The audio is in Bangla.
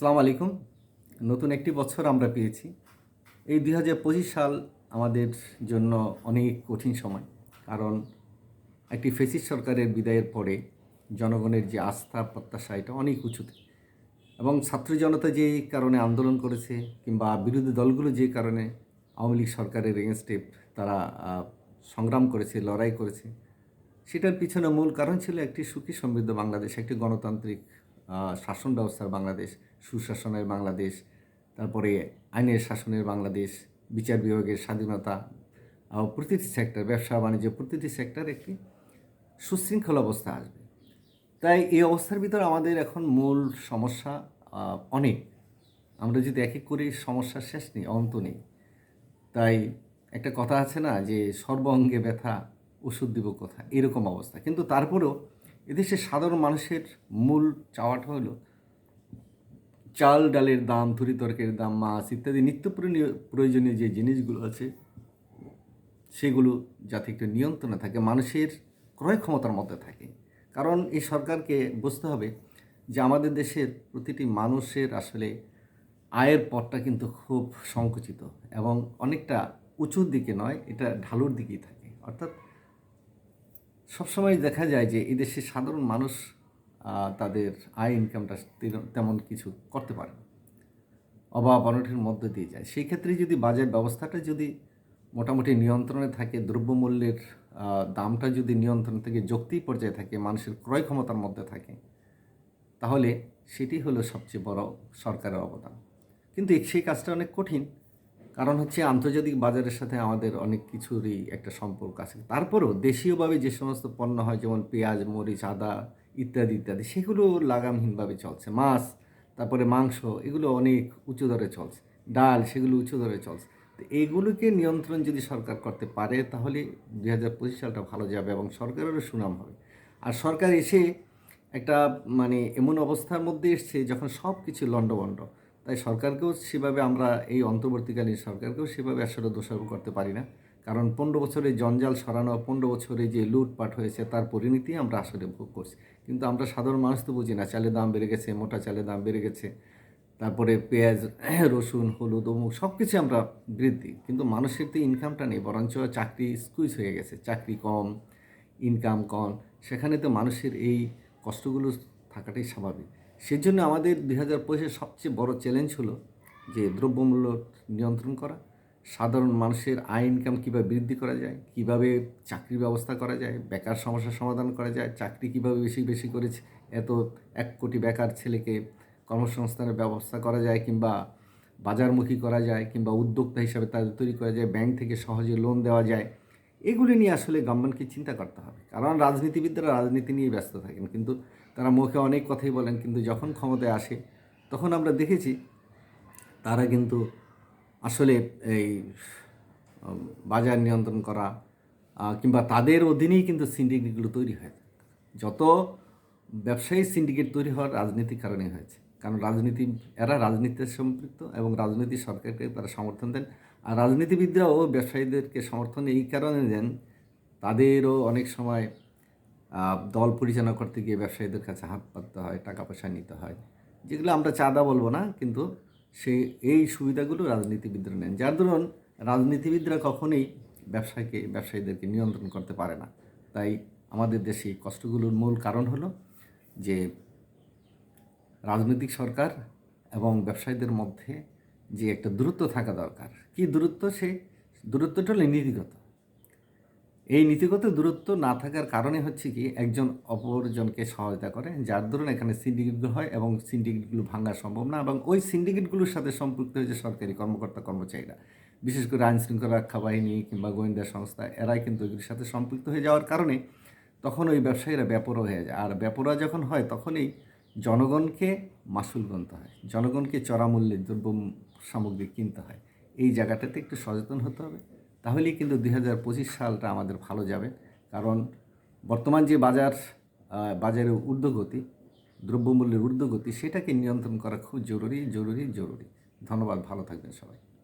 সালাম আলাইকুম। নতুন একটি বছর আমরা পেয়েছি। এই দুই হাজার পঁচিশ সাল আমাদের জন্য অনেক কঠিন সময়, কারণ একটি ফেসিস সরকারের বিদায়ের পরে জনগণের যে আস্থা, প্রত্যাশা, এটা অনেক উঁচুতে। এবং ছাত্র জনতা যে কারণে আন্দোলন করেছে কিংবা বিরোধী দলগুলো যে কারণে আওয়ামী লীগ সরকারের এগেনস্টে তারা সংগ্রাম করেছে, লড়াই করেছে, সেটার পিছনে মূল কারণ ছিল একটি সুখী সমৃদ্ধ বাংলাদেশ, একটি গণতান্ত্রিক শাসন ব্যবস্থার বাংলাদেশ, সুশাসনের বাংলাদেশ, তারপরে আইনের শাসনের বাংলাদেশ, বিচার বিভাগের স্বাধীনতা প্রতিটি সেক্টর ব্যবসা, বাণিজ্য, প্রতিটি সেক্টর একটি সুশৃঙ্খল অবস্থা আসবে। তাই এই অবস্থার ভিতর আমাদের এখন মূল সমস্যা অনেক। আমরা যদি এক এক করে সমস্যার শেষ নেই, অন্ত নেই। তাই একটা কথা আছে না যে সর্ব অঙ্গে ব্যথা, ওষুধ দিব কথা এরকম অবস্থা। কিন্তু তারপরেও এদেশের সাধারণ মানুষের মূল চাওয়াটা হলো চাল, ডালের দাম থুরি তরকারির দাম, মাছ ইত্যাদি নিত্য প্রয়োজনীয় যে জিনিসগুলো আছে, সেগুলো যাতে একটু নিয়ন্ত্রণে থাকে, মানুষের ক্রয় ক্ষমতার মধ্যে থাকে। কারণ এই সরকারকে বুঝতে হবে যে আমাদের দেশের প্রতিটি মানুষের আসলে আয়ের পথটা কিন্তু খুব সংকুচিত এবং অনেকটা উঁচুর দিকে নয়, এটা ঢালুর দিকেই থাকে। অর্থাৎ সবসময় দেখা যায় যে এই সাধারণ মানুষ তাদের আয় ইনকামটা তেমন কিছু করতে পারে। অভাব অনটের মধ্যে দিয়ে যায়। সেই ক্ষেত্রে যদি বাজার ব্যবস্থাটা যদি মোটামুটি নিয়ন্ত্রণে থাকে, দ্রব্যমূল্যের দামটা যদি নিয়ন্ত্রণ থেকে যৌক্তিক পর্যায়ে থাকে, মানুষের ক্রয় ক্ষমতার মধ্যে থাকে, তাহলে সেটি হলো সবচেয়ে বড় সরকারের অবদান। কিন্তু সেই কাজটা অনেক কঠিন। কারণ হচ্ছে আন্তর্জাতিক বাজারের সাথে আমাদের অনেক কিছুরই একটা সম্পর্ক আছে। তারপরেও দেশীয়ভাবে যে সমস্ত পণ্য হয়, যেমন পেঁয়াজ, মরিচ, আদা ইত্যাদি ইত্যাদি, সেগুলো লাগামহীনভাবে চলছে। মাছ, তারপরে মাংস, এগুলো অনেক উঁচু দরে চলছে। ডাল, সেগুলো উঁচু দরে চলছে। তো এইগুলোকে নিয়ন্ত্রণ যদি সরকার করতে পারে, তাহলে দুই হাজার পঁচিশ সালটা ভালো যাবে এবং সরকারেরও সুনাম হবে। আর সরকার এসে একটা মানে এমন অবস্থার মধ্যে এসছে যখন সব কিছু লণ্ডভণ্ড। তাই সরকারকেও সেভাবে আমরা এই অন্তর্বর্তীকালীন সরকারকেও সেভাবে আসলে দোষারোপ করতে পারি না। কারণ পনেরো বছরে জঞ্জাল সরানো, পনেরো বছরে যে লুটপাট হয়েছে, তার পরিণতি আমরা আসলে ভোগ করছি। কিন্তু আমরা সাধারণ মানুষ তো বুঝি না, চালের দাম বেড়ে গেছে, মোটা চালের দাম বেড়ে গেছে, তারপরে পেঁয়াজ, রসুন, হলুদ, অমুক সব কিছু আমরা বৃদ্ধি। কিন্তু মানুষের তো ইনকামটা নেই, বরঞ্চ চাকরি স্কুইজ হয়ে গেছে, চাকরি কম ইনকাম কম। সেখানে তো মানুষের এই কষ্টগুলো থাকাটাই স্বাভাবিক। সেজন্য আমাদের দুই হাজার পঁচিশের সবচেয়ে বড় চ্যালেঞ্জ হলো যে দ্রব্যমূল্য নিয়ন্ত্রণ করা, সাধারণ মানুষের আয় ইনকাম কীভাবে বৃদ্ধি করা যায়, কীভাবে চাকরির ব্যবস্থা করা যায়, বেকার সমস্যার সমাধান করা যায়, চাকরি কীভাবে বেশি বেশি করেছে এত এক কোটি বেকার ছেলেকে কর্মসংস্থানের ব্যবস্থা করা যায় কিংবা বাজারমুখী করা যায় কিংবা উদ্যোক্তা হিসাবে তাদের তৈরি করা যায় ব্যাংক থেকে সহজে লোন দেওয়া যায় এগুলি নিয়ে আসলে গভর্নমেন্টকে চিন্তা করতে হবে। কারণ রাজনীতিবিদরা রাজনীতি নিয়ে ব্যস্ত থাকেন, কিন্তু তারা মুখে অনেক কথাই বলেন, কিন্তু যখন ক্ষমতায় আসে, তখন আমরা দেখেছি তারা কিন্তু আসলে এই বাজার নিয়ন্ত্রণ করা কিংবা তাদের অধীনেই কিন্তু সিন্ডিকেটগুলো তৈরি হয় যত ব্যবসায়ী সিন্ডিকেট তৈরি হওয়ার রাজনীতির কারণে হয়েছে। কারণ রাজনীতি, এরা রাজনীতিতে সম্পৃক্ত এবং রাজনীতি সরকারকে তারা সমর্থন দেন। আর রাজনীতিবিদরাও ব্যবসায়ীদেরকে সমর্থন এই কারণে দেন, তাদেরও অনেক সময় দল পরিচালনা করতে গিয়ে ব্যবসায়ীদের কাছে হাত পাততে হয়, টাকা পয়সা নিতে হয়। যেগুলো আমরা চাঁদা বলব না, কিন্তু সে, এই সুবিধাগুলো রাজনীতিবিদরা নেন। যার দরুন রাজনীতিবিদরা কখনোই ব্যবসাকে ব্যবসায়ীদেরকে নিয়ন্ত্রণ করতে পারে না। তাই আমাদের দেশে কষ্টগুলোর মূল কারণ হলো যে, রাজনৈতিক সরকার এবং ব্যবসায়ীদের মধ্যে যে একটা দূরত্ব থাকা দরকার। কি দূরত্ব? সে দূরত্বটা হলো নীতিগত। এই নীতিগত দূরত্ব না থাকার কারণে হচ্ছে কি, একজন অপরজনকে সহায়তা করে, যার দরুন এখানে সিন্ডিকেটগুলো হয় এবং সিন্ডিকেটগুলো ভাঙা সম্ভব না এবং ওই সিন্ডিকেটগুলোর সাথে সম্পৃক্ত হয়েছে সরকারি কর্মকর্তা কর্মচারীরা, বিশেষ করে আইন শৃঙ্খলা রক্ষা বাহিনী কিংবা গোয়েন্দা সংস্থা, এরাই কিন্তু এগুলির সাথে সম্পৃক্ত হয়ে যাওয়ার কারণে তখন ওই ব্যবসায়ীরা ব্যাপরও হয়ে যায়। আর ব্যাপরা যখন হয়, তখনই জনগণকে মাসুল গুনতে হয়। জনগণকে চড়া মূল্যে দ্রব্য সামগ্রী কিনতে হয়। এই জায়গাটাতে একটু সচেতন হতে হবে। তাহলেই কিন্তু দুই হাজার পঁচিশ সালটা আমাদের ভালো যাবে। কারণ বর্তমান যে বাজার বাজারের ঊর্ধ্বগতি, দ্রব্যমূল্যের ঊর্ধ্বগতি, সেটাকে নিয়ন্ত্রণ করা খুব জরুরি জরুরি জরুরি। ধন্যবাদ, ভালো থাকবেন সবাই।